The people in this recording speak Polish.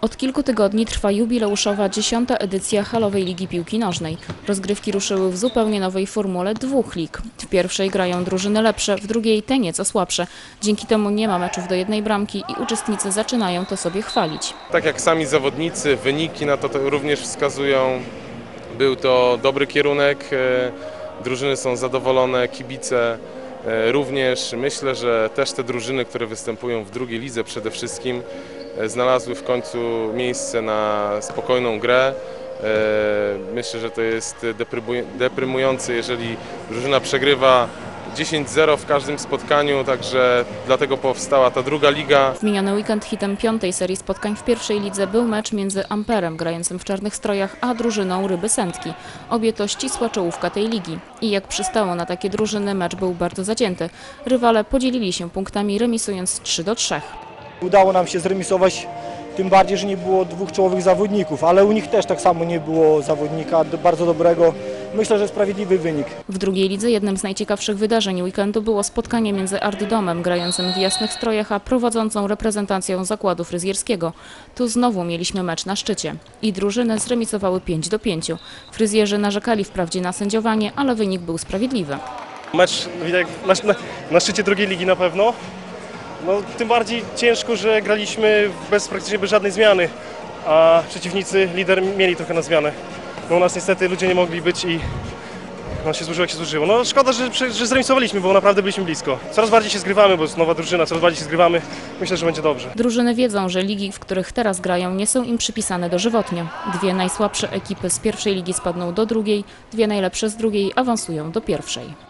Od kilku tygodni trwa jubileuszowa dziesiąta edycja halowej Ligi Piłki Nożnej. Rozgrywki ruszyły w zupełnie nowej formule dwóch lig. W pierwszej grają drużyny lepsze, w drugiej te nieco słabsze. Dzięki temu nie ma meczów do jednej bramki i uczestnicy zaczynają to sobie chwalić. Tak jak sami zawodnicy, wyniki na to, to również wskazują. Był to dobry kierunek, e, drużyny są zadowolone, kibice e, również. Myślę, że też te drużyny, które występują w drugiej lidze przede wszystkim, znalazły w końcu miejsce na spokojną grę. E, Myślę, że to jest deprymuj- deprymujące, jeżeli drużyna przegrywa 10-0 w każdym spotkaniu, także dlatego powstała ta druga liga. W miniony weekend hitem piątej serii spotkań w pierwszej lidze był mecz między Amperem, grającym w czarnych strojach, a drużyną Ryby Sętki. Obie to ścisła czołówka tej ligi. I jak przystało na takie drużyny, mecz był bardzo zacięty. Rywale podzielili się punktami, remisując 3 do 3. Udało nam się zremisować, tym bardziej, że nie było dwóch czołowych zawodników, ale u nich też tak samo nie było zawodnika bardzo dobrego. Myślę, że sprawiedliwy wynik. W drugiej lidze jednym z najciekawszych wydarzeń weekendu było spotkanie między Ardidomem, grającym w jasnych strojach, a prowadzącą reprezentacją zakładu fryzjerskiego. Tu znowu mieliśmy mecz na szczycie. I drużyny zremisowały 5 do 5. Fryzjerzy narzekali wprawdzie na sędziowanie, ale wynik był sprawiedliwy. Mecz widać na, na, na szczycie drugiej ligi na pewno. No, tym bardziej ciężko, że graliśmy bez praktycznie bez żadnej zmiany, a przeciwnicy, lider mieli trochę na zmianę. No, u nas niestety ludzie nie mogli być i no, się złożyło jak się złożyło. No szkoda, że, że że zremisowaliśmy, bo naprawdę byliśmy blisko. Coraz bardziej się zgrywamy, bo jest nowa drużyna, coraz bardziej się zgrywamy. Myślę, że będzie dobrze. Drużyny wiedzą, że ligi, w których teraz grają, nie są im przypisane dożywotnie. Dwie najsłabsze ekipy z pierwszej ligi spadną do drugiej, dwie najlepsze z drugiej awansują do pierwszej.